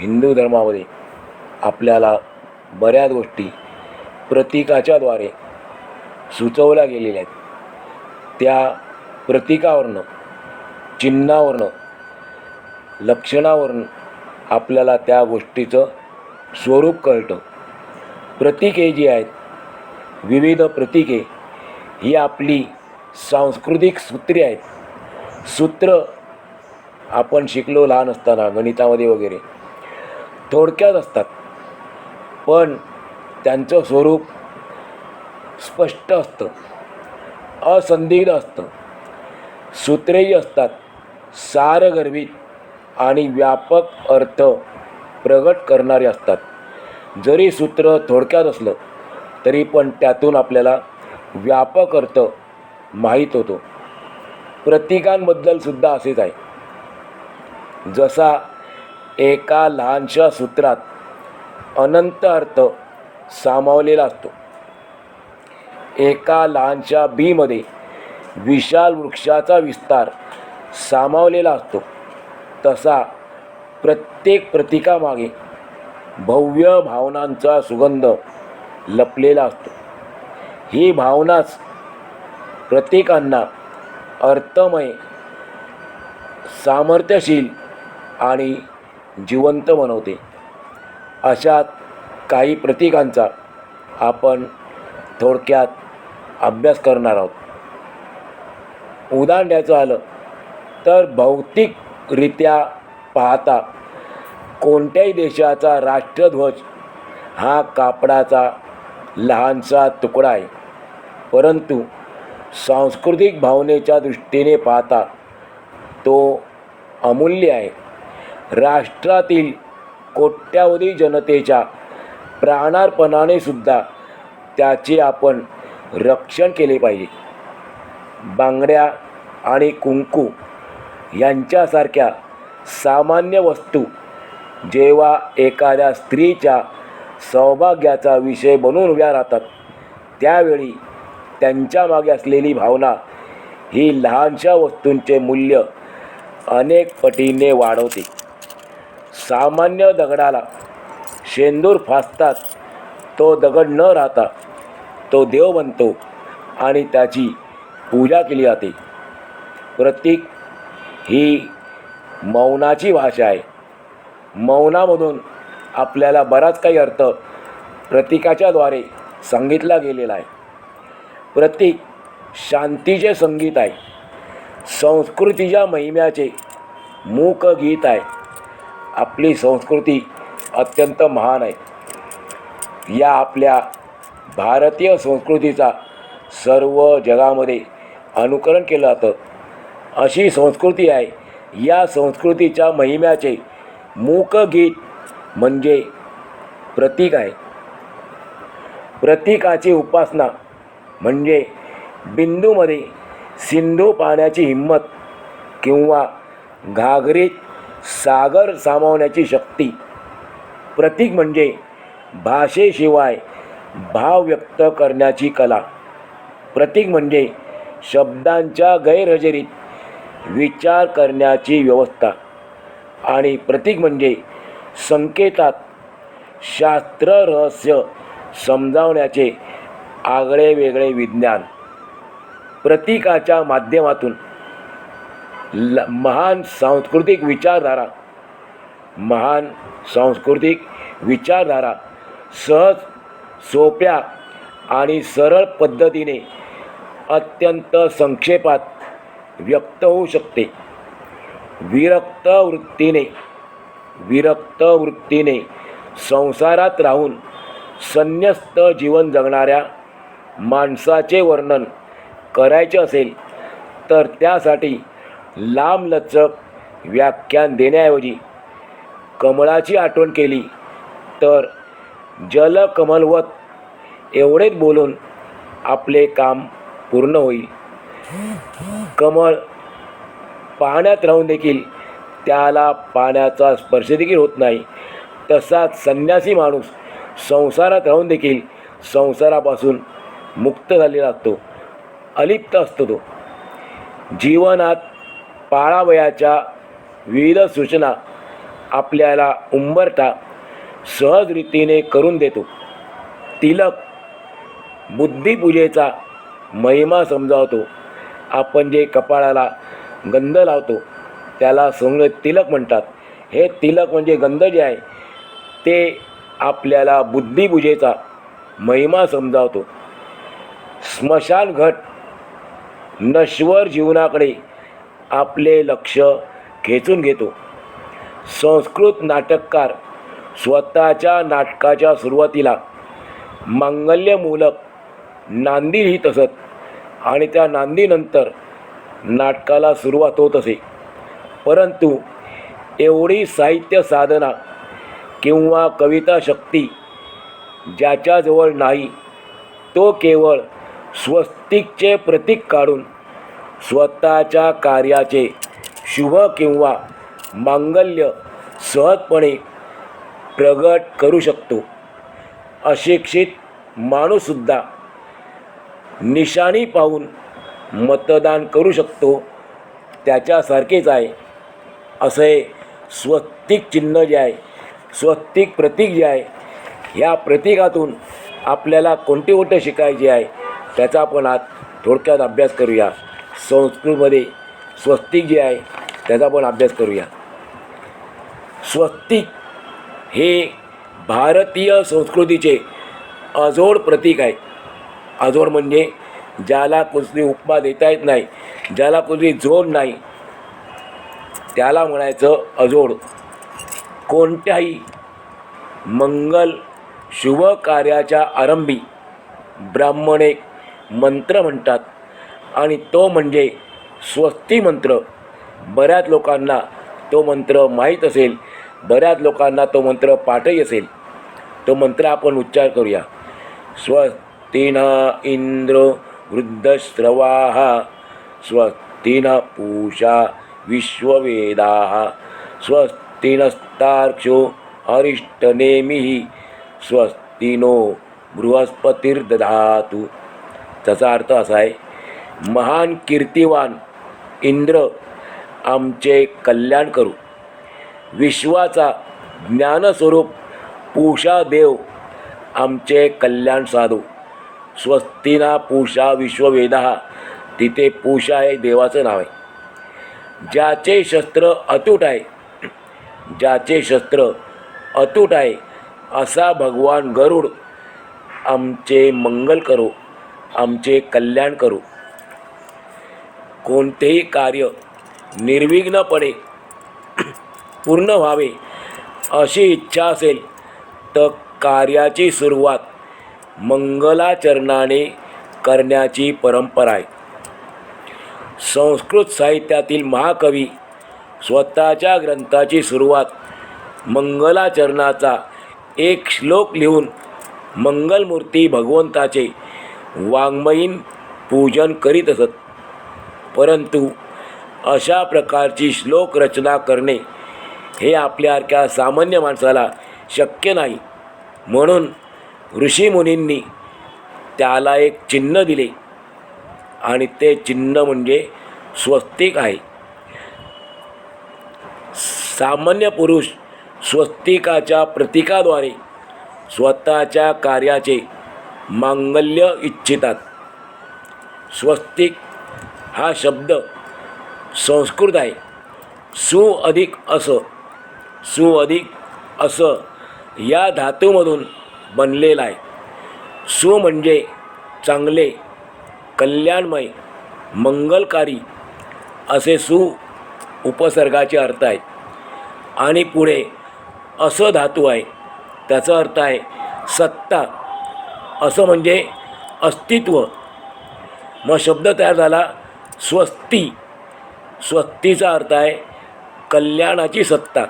हिंदू धर्मामध्ये आपल्याला बऱ्याच गोष्टी प्रतीकाच्याद्वारे सुचवल्या गेलेल्या आहेत. त्या प्रतीकावरनं चिन्हावरनं लक्षणावरून आपल्याला त्या गोष्टीचं स्वरूप कळतं. प्रतीके जी आहेत विविध प्रतीके ही आपली सांस्कृतिक सूत्रे आहेत. सूत्र आपण शिकलो लहान असताना गणितामध्ये वगैरे. थोडक्यात असतात. पण त्यांचं स्वरूप स्पष्ट असतं. असंदिग्ध असतं. सूत्रेही असतात. सारगर्भित आणि व्यापक अर्थ प्रगट करणारे असतात. जरी सूत्र थोडक्यात असलं तरी पण त्यातून आपल्याला व्यापक अर्थ माहीत होतो. प्रतीकांबद्दल सुद्धा असेच आहे. जसा एका लहानशा सूत्रात अनंत अर्थ सामावलेला असतो. एका लहानशा बीमध्ये विशाल वृक्षाचा विस्तार सामावलेला असतो. तसा प्रत्येक प्रतीकामागे भव्य भावनांचा सुगंध लपलेला असतो. ही भावनाच प्रत्येकांना अर्थमय सामर्थ्यशील आणि जिवंत बनवते अशा काही प्रतीकांचा आपण थोडक्यात अभ्यास करणार आहोत. उदाहरण द्यायचं आलं तर भौतिकरित्या पाहता कोणत्याही देशाचा राष्ट्रध्वज हा कापडाचा लहानसा तुकडा आहे. परंतु सांस्कृतिक भावनेच्या दृष्टीने पाहता तो अमूल्य आहे. राष्ट्रातील कोट्यावधी जनतेच्या प्राणार्पणाने सुद्धा त्याचे आपण रक्षण केले पाहिजे. बांगड्या आणि कुंकू यांच्यासारख्या सामान्य वस्तू जेव्हा एखाद्या स्त्रीच्या सौभाग्याचा विषय बनून उभ्या राहतात त्यावेळी त्यांच्या मागे असलेली भावना ही लहानशा वस्तूंचे मूल्य अनेक पटीने वाढवते. सामान्य दगडाला शेंदूर फासतात. तो दगड न राहता तो देव बनतो आणि त्याची पूजा केली जाते. प्रतीक ही मौनाची भाषा आहे. मौनामधून आपल्याला बराच काही अर्थ प्रतीकाच्याद्वारे सांगितला गेलेला आहे. प्रतीक शांतीचे संगीत आहे. संस्कृतीच्या महिम्याचे मूक गीत आहे. आपली संस्कृती अत्यंत महान आहे. या आपल्या भारतीय संस्कृतीचा सर्व जगामध्ये अनुकरण केलं जातं. अशी संस्कृती आहे. या संस्कृतीच्या महिम्याचे मूक गीत म्हणजे प्रतीक आहे. प्रतीकाची उपासना म्हणजे बिंदूमध्ये सिंधू पाण्याची हिंमत किंवा घागरीत सागर सामावण्याची शक्ती. प्रतीक म्हणजे भाषेशिवाय भाव व्यक्त करण्याची कला. प्रतीक म्हणजे शब्दांच्या गैरहजेरीत विचार करण्याची व्यवस्था. आणि प्रतीक म्हणजे संकेतात शास्त्र रहस्य समजावण्याचे आगळे वेगळे विज्ञान. प्रतीकाच्या माध्यमातून ल महान सांस्कृतिक विचारधारा महान सांस्कृतिक विचारधारा सहज सोप्या आणि सरळ पद्धतीने अत्यंत संक्षेपात व्यक्त होऊ शकते. विरक्त वृत्तीने विरक्त वृत्तीने संसारात राहून संन्यस्त जीवन जगणाऱ्या माणसाचे वर्णन करायचे असेल तर त्यासाठी लांबलचक व्याख्यान देण्याऐवजी कमळाची आठवण केली तर जलकमलवत एवढेच बोलून आपले काम पूर्ण होईल. कमळ पाण्यात राहून देखील त्याला पाण्याचा स्पर्श देखील होत नाही. तसाच संन्यासी माणूस संसारात राहून देखील संसारापासून मुक्त झालेला असतो अलिप्त असतो तो. जीवनात पाळावयाच्या विविध सूचना आपल्याला उंबरठा सहजरीतीने करून देतो. तिलक बुद्धिपूजेचा महिमा समजावतो. आपण जे कपाळाला गंध लावतो त्याला सोंग तिलक म्हणतात. हे तिलक म्हणजे गंध जे आहे ते आपल्याला बुद्धिपूजेचा महिमा समजावतो. स्मशानघट नश्वर जीवनाकडे आपले लक्ष खेचून घेतो. संस्कृत नाटककार स्वतःच्या नाटकाच्या सुरुवातीला मांगल्यमूलक नांदी लिहित असत आणि त्या नांदीनंतर नाटकाला सुरुवात होत असे. परंतु एवढी साहित्य साधना किंवा कविता शक्ती ज्याच्याजवळ नाही तो केवळ स्वस्तिकचे प्रतीक काढून स्वतःच्या कार्याचे शुभ किंवा मांगल्य सहजपणे प्रगट करू शकतो. अशिक्षित माणूससुद्धा निशाणी पाहून मतदान करू शकतो. त्याच्यासारखेच आहे. असे स्वस्तिक चिन्ह जे आहे स्वस्तिक प्रतीक जे आहे ह्या प्रतीकातून आपल्याला कोणती गोष्ट शिकायची आहे त्याचा आपण आज थोडक्यात अभ्यास करूया. संस्कृतमध्ये स्वस्तिक जे आहे त्याचा पण अभ्यास करूया. स्वस्तिक हे भारतीय संस्कृतीचे अजोड प्रतीक आहे. अजोड म्हणजे ज्याला कुठली उपमा देता येत नाही ज्याला कुठली जोड नाही त्याला म्हणायचं अजोड. कोणत्याही मंगल शुभ कार्याच्या आरंभी ब्राह्मण एक मंत्र म्हणतात. आणि तो म्हणजे स्वस्ती मंत्र. बऱ्याच लोकांना तो मंत्र माहीत असेल बऱ्याच लोकांना तो मंत्र पाठही असेल. तो मंत्र आपण उच्चार करूया. स्वस्तिन इंद्र वृद्धश्रवाः स्वस्तिन पूषा विश्ववेदा स्वस्तिनस्तार्क्ष्यो अरिष्टनेमी स्वस्तिनो बृहस्पतिर्दधातु. त्याचा अर्थ असा आहे महान कीर्तिवान इंद्र आमचे कल्याण करू. विश्वाचा ज्ञानस्वरूप पूषा देव आमचे कल्याण साधू. स्वस्तिना पूषा विश्ववेदा तिथे पूषा हे देवाचं नाव आहे. ज्याचे शस्त्र अतूट आहे ज्याचे शस्त्र अतूट आहे असा भगवान गरुड आमचे मंगल करू आमचे कल्याण करू. कोणतेही कार्य निर्विघ्नपणे पूर्ण व्हावे अशी इच्छा असेल तर कार्याची सुरुवात मंगलाचरणाने करण्याची परंपरा आहे. संस्कृत साहित्यातील महाकवी स्वतःच्या ग्रंथाची सुरुवात मंगलाचरणाचा एक श्लोक लिहून मंगलमूर्ती भगवंताचे वाङ्मयीन पूजन करीत असत. परंतु अशा प्रकारची श्लोक रचना करणे हे आपल्यासारख्या सामान्य माणसाला शक्य नाही. म्हणून ऋषीमुनींनी त्याला एक चिन्ह दिले आणि ते चिन्ह म्हणजे स्वस्तिक आहे. सामान्य पुरुष स्वस्तिकाच्या प्रतीकाद्वारे स्वतःच्या कार्याचे मांगल्य इच्छितात. स्वस्तिक हा शब्द संस्कृत आहे. सु अधिक असं. सु अधिक असं या धातूमधून बनलेला आहे. सु म्हणजे चांगले कल्याणमय मंगलकारी असे सु उपसर्गाचे अर्थ आहेत. आणि पुढे असं धातू आहे. त्याचा अर्थ आहे सत्ता. असं म्हणजे अस्तित्व. मग शब्द तयार झाला स्वस्ती. स्वस्तीचा अर्थ आहे कल्याणाची सत्ता.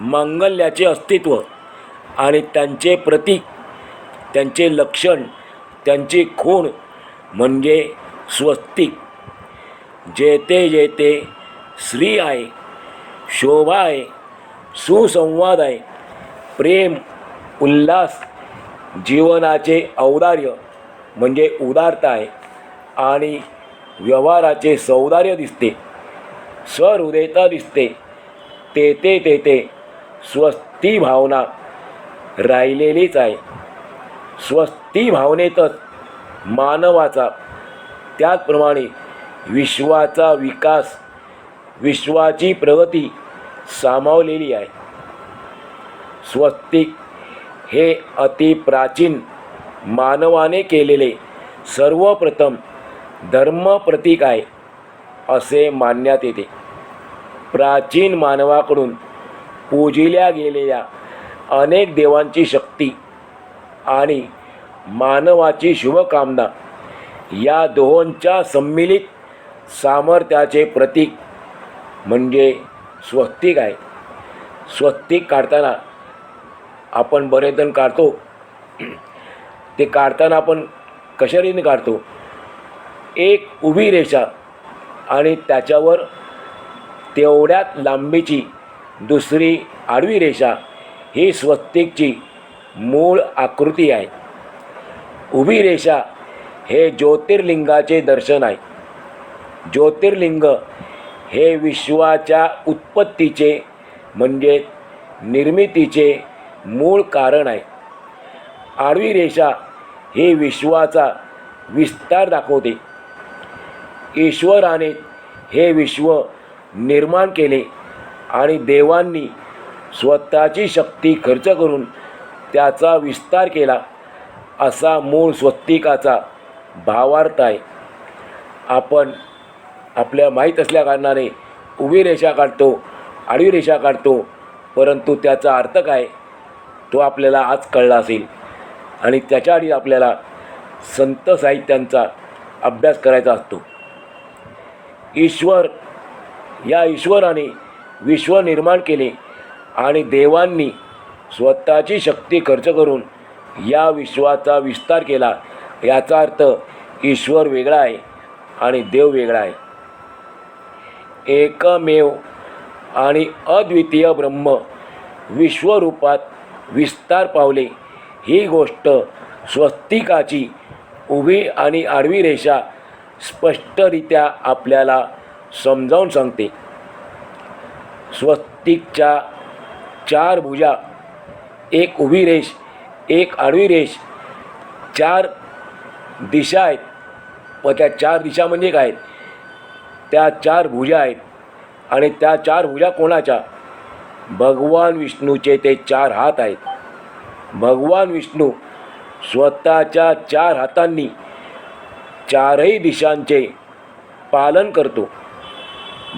मांगल्याचे अस्तित्व आणि त्यांचे प्रतीक त्यांचे लक्षण त्यांची खूण म्हणजे स्वस्तिक जेते जेते श्री आहे शोभा आहे सुसंवाद आहे प्रेम उल्हास जीवनाचे औदार्य म्हणजे उदारता आहे आणि व्यवहाराचे सौंदर्य दिसते. सहृदयता दिसते. तेथे तेथे स्वस्ती भावना राहिलेलीच आहे. स्वस्ती भावनेतच मानवाचा त्याचप्रमाणे विश्वाचा विकास विश्वाची प्रगती सामावलेली आहे. स्वस्तिक हे अतिप्राचीन मानवाने केलेले सर्वप्रथम धर्म प्रतीक आहे असे मानण्यात येते. प्राचीन मानवाकडून पूजिल्या गेलेल्या अनेक देवांची शक्ती आणि मानवाची शुभकामना या दोहोंच्या संमिलित सामर्थ्याचे प्रतीक म्हणजे स्वस्तिक आहे. स्वस्तिक काढताना आपण बरेच काढतो. ते काढताना आपण कशरीने काढतो? एक उभी रेषा आणि त्याच्यावर तेवढ्यात लांबीची दुसरी आडवी रेषा ही स्वस्तिकची मूळ आकृती आहे. उभी रेषा हे ज्योतिर्लिंगाचे दर्शन आहे. ज्योतिर्लिंग हे विश्वाच्या उत्पत्तीचे म्हणजे निर्मितीचे मूळ कारण आहे. आडवी रेषा ही विश्वाचा विस्तार दाखवते. ईश्वराने हे विश्व निर्माण केले आणि देवांनी स्वतःची शक्ती खर्च करून त्याचा विस्तार केला असा मूळ स्वस्तिकाचा भावार्थ आहे. आपण आपल्या माहीत असल्या कारणाने उभी रेषा काढतो आडवी रेषा काढतो परंतु त्याचा अर्थ काय तो आपल्याला आज कळला असेल. आणि त्याच्या आधी आपल्याला संत साहित्यांचा अभ्यास करायचा असतो. ईश्वर या ईश्वराने विश्व निर्माण केले आणि देवांनी स्वतःची शक्ती खर्च करून या विश्वाचा विस्तार केला. याचा अर्थ ईश्वर वेगळा आहे आणि देव वेगळा आहे. एकमेव आणि अद्वितीय ब्रह्म विश्वरूपात विस्तार पावले. ही गोष्ट स्वस्तिकाची उभी आणि आडवी रेषा स्पष्टरित्या आपल्याला समजावून सांगते. स्वस्तिकच्या चार भुजा एक उभी रेष एक आडवी रेष चार दिशा आहेत. व त्या चार दिशा म्हणजे काय? त्या चार भुजा आहेत. आणि त्या चार भुजा कोणाच्या? भगवान विष्णूचे ते चार हात आहेत. भगवान विष्णू स्वतःच्या चार हातांनी चारही दिशांचे पालन करतो.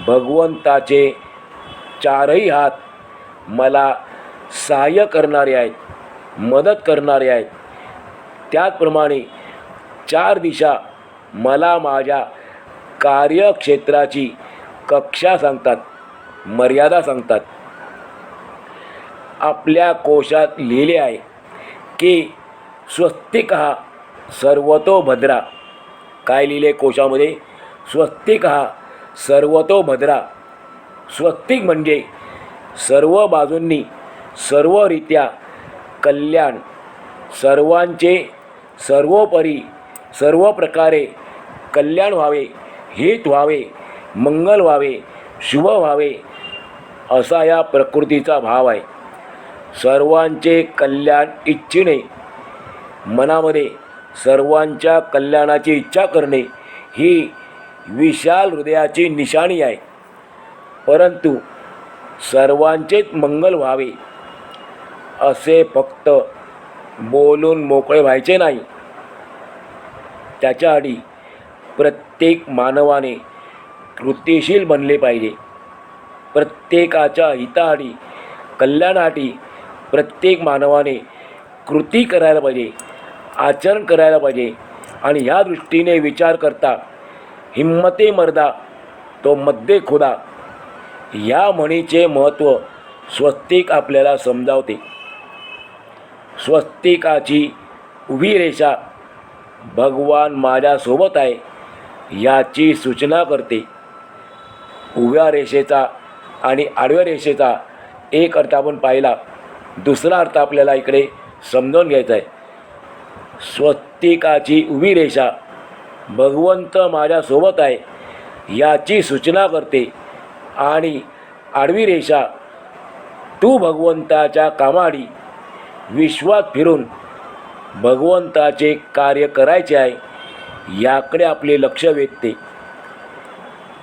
भगवंताचे चारही हात मला सहाय्य करणारे आहेत मदत करणारे आहेत. त्याचप्रमाणे चार दिशा मला माझ्या कार्यक्षेत्राची कक्षा सांगतात मर्यादा सांगतात. आपल्या कोशात लिहिले आहे की स्वस्तिक हा सर्वतो भद्रा. काय लिहिले कोशामध्ये? स्वस्तिक हा सर्वतो भद्रा. स्वस्तिक म्हणजे सर्व बाजूंनी सर्वरित्या कल्याण. सर्वांचे सर्वोपरी सर्व प्रकारे कल्याण व्हावे हित व्हावे मंगल व्हावे शुभ व्हावे असा या प्रकृतीचा भाव आहे. सर्वांचे कल्याण इच्छिणे मनामध्ये सर्वांच्या कल्याणाची इच्छा करणे ही विशाल हृदयाची निशाणी आहे. परंतु सर्वांचेच मंगल व्हावे असे फक्त बोलून मोकळे व्हायचे नाही. त्याच्याआधी प्रत्येक मानवाने कृतीशील बनले पाहिजे. प्रत्येकाच्या हिताआधी कल्याणासाठी प्रत्येक मानवाने कृती करायला पाहिजे. आचरण करायला पाहिजे. आणि ह्या दृष्टीने विचार करता हिम्मते मर्दा तो मध्ये खुदा. ह्या म्हणीचे महत्त्व स्वस्तिक आपल्याला समजावते. स्वस्तिकाची उभी रेषा भगवान माझ्यासोबत आहे याची सूचना करते. उभ्या रेषेचा आणि आडव्या रेषेचा एक अर्थ आपण पाहिला. दुसरा अर्थ आपल्याला इकडे समजावून घ्यायचा आहे. स्वस्तिकाची उभी रेषा. भगवंत माझ्यासोबत आहे याची सूचना करते. आणि आडवी रेषा तू भगवंताच्या कामाडी विश्वात फिरून भगवंताचे कार्य करायचे आहे याकडे आपले लक्ष वेधते.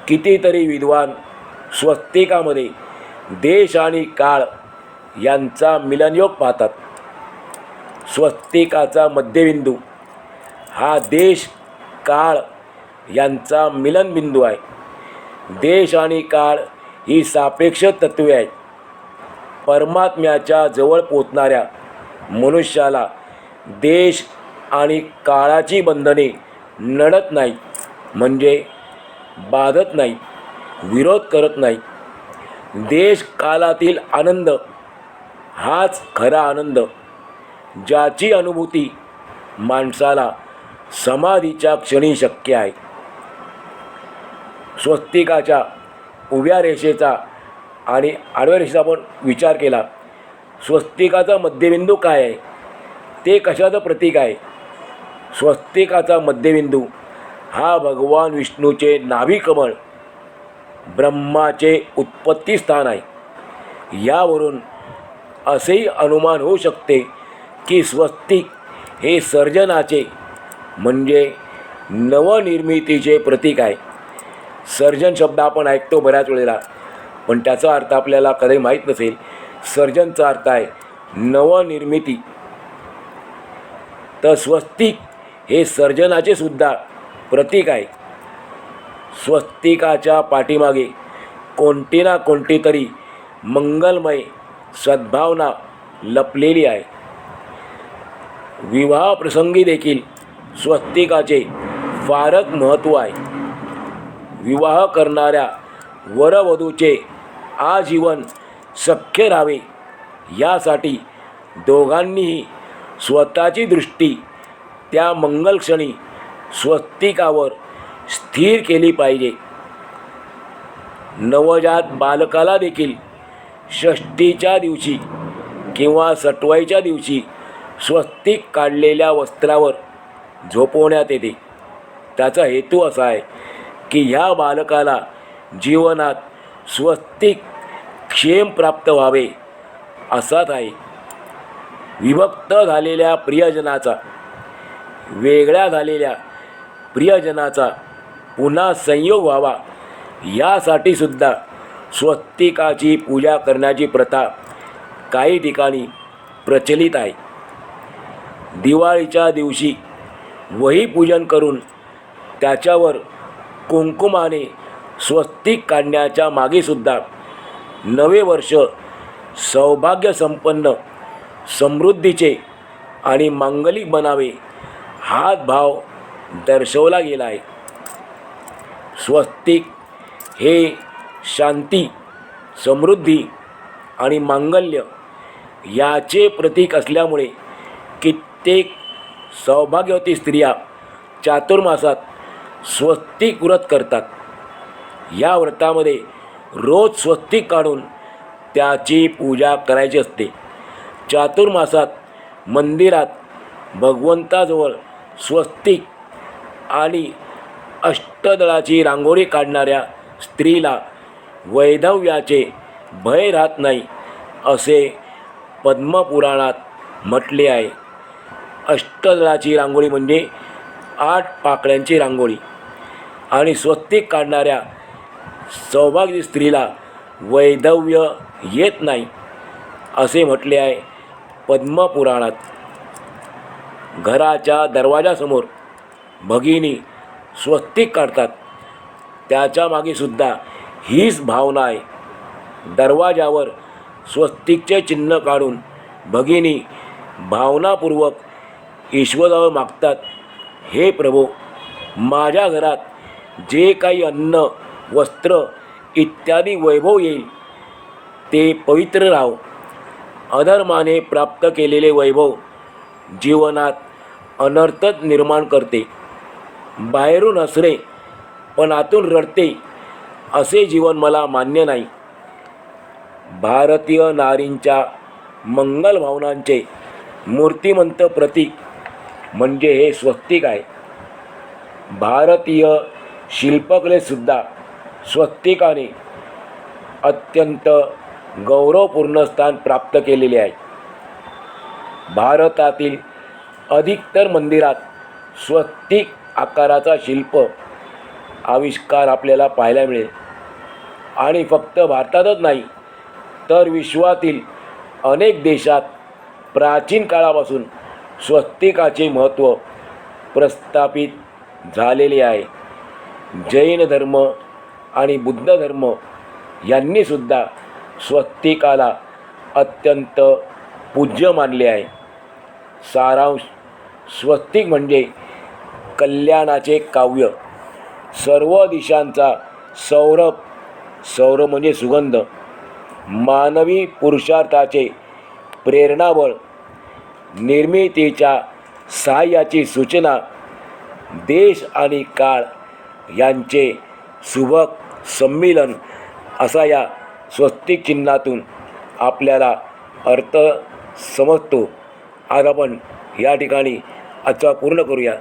कितीतरी विद्वान स्वस्तिकामध्ये देश आणि काळ यांचा मिलनयोग पाहतात. स्वस्तिकाचा मध्यबिंदू. हा देश काळ यांचा मिलनबिंदू आहे. देश आणि काळ ही सापेक्ष तत्वे आहेत. परमात्म्याच्या जवळ पोचणाऱ्या मनुष्याला देश आणि काळाची बंधने नडत नाही म्हणजे बाधत नाही विरोध करत नाही देश कालातील आनंद हाच खरा आनंद. ज्याची अनुभूती माणसाला समाधीच्या क्षणी शक्य आहे. स्वस्तिकाच्या उभ्या रेषेचा आणि आडव्या रेषेचा आपण विचार केला स्वस्तिकाचा मध्यबिंदू काय आहे? ते कशाचं प्रतीक आहे? स्वस्तिकाचा मध्यबिंदू हा भगवान विष्णूचे नाभिकमळ ब्रह्माचे उत्पत्ती स्थान आहे. यावरून असेही अनुमान होऊ शकते की स्वस्तिक हे सर्जनाचे म्हणजे नवनिर्मितीचे प्रतीक आहे. सर्जन शब्द आपण ऐकतो बऱ्याच वेळेला पण त्याचा अर्थ आपल्याला कधी माहीत नसेल. सर्जनचा अर्थ आहे नवनिर्मिती. तर स्वस्तिक हे सर्जनाचे सुद्धा प्रतीक आहे. स्वस्तिकाच्या पाठीमागे कोणती ना कोणती तरी मंगलमय सद्भावना लपलेली आहे. विवाह प्रसंगी देखील स्वस्तिकाचे फारच महत्त्व आहे. विवाह करणाऱ्या वरवधूचे आजीवन सख्य राहावे यासाठी दोघांनीही स्वतःची दृष्टी त्या मंगलक्षणी स्वस्तिकावर स्थिर केली पाहिजे. नवजात बालकाला देखील षष्टीच्या दिवशी किंवा सटवाईच्या दिवशी स्वस्तिक काढलेल्या वस्त्रावर झोपवण्यात येते. त्याचा हेतू असा आहे की ह्या बालकाला जीवनात स्वस्तिक क्षेम प्राप्त व्हावे असाच आहे. विभक्त झालेल्या प्रियजनाचा वेगळ्या झालेल्या प्रियजनाचा पुन्हा संयोग व्हावा यासाठी सुद्धा स्वस्तिकाची पूजा करण्याची प्रथा काही ठिकाणी प्रचलित आहे. दिवाळीच्या दिवशी वही पूजन करून त्याच्यावर कुंकुमाने स्वस्तिक काढण्याच्या मागेसुद्धा नवे वर्ष सौभाग्यसंपन्न समृद्धीचे आणि मांगलिक बनावे हाच भाव दर्शवला गेला आहे. स्वस्तिक हे शांती समृद्धी आणि मांगल्य याचे प्रतीक असल्यामुळे प्रत्येक सौभाग्यवती स्त्रिया चातुर्मासात स्वस्तिक व्रत करतात. या व्रतामध्ये रोज स्वस्तिक काढून त्याची पूजा करायची असते. चातुर्मासात मंदिरात भगवंताजवळ स्वस्तिक आणि अष्टदळाची रांगोळी काढणाऱ्या स्त्रीला वैधव्याचे भय राहत नाही असे पद्मपुराणात म्हटले आहे. अष्टदळाची रांगोळी म्हणजे आठ पाकळ्यांची रांगोळी. आणि स्वस्तिक काढणाऱ्या सौभाग्य स्त्रीला वैधव्य येत नाही असे म्हटले आहे पद्मपुराणात. घराच्या दरवाजासमोर भगिनी स्वस्तिक काढतात. त्याच्यामागे सुद्धा हीच भावना आहे. दरवाजावर स्वस्तिकचे चिन्ह काढून भगिनी भावनापूर्वक ईश्वरावर मागतात. हे प्रभू माझ्या घरात जे काही अन्न वस्त्र इत्यादी वैभव येईल ते पवित्र राहो. अधर्माने प्राप्त केलेले वैभव जीवनात अनर्थच निर्माण करते. बाहेरून हसरे पण आतून रडते असे जीवन मला मान्य नाही. भारतीय नारींच्या मंगल भावनांचे मूर्तिमंत प्रतीक म्हणजे हे स्वस्तिक आहे. भारतीय शिल्पकलेसुद्धा स्वस्तिकाने अत्यंत गौरवपूर्ण स्थान प्राप्त केलेले आहे. भारतातील अधिकतर मंदिरात स्वस्तिक आकाराचा शिल्प आविष्कार आपल्याला पाहायला मिळेल. आणि फक्त भारतातच नाही तर विश्वातील अनेक देशात प्राचीन काळापासून स्वस्तिकाचे महत्त्व प्रस्थापित झालेले आहे. जैन धर्म आणि बुद्ध धर्म यांनीसुद्धा स्वस्तिकाला अत्यंत पूज्य मानले आहे. सारांश स्वस्तिक म्हणजे कल्याणाचे काव्य. सर्व दिशांचा सौरभ सौरभ म्हणजे सुगंध. मानवी पुरुषार्थाचे प्रेरणाबळ निर्मितीच्या सहाय्याची सूचना देश आणि काळ यांचे सुबक संमिलन असा या स्वस्तिक चिन्हातून आपल्याला अर्थ समजतो. आज आपण या ठिकाणी आजचा पूर्ण करूया.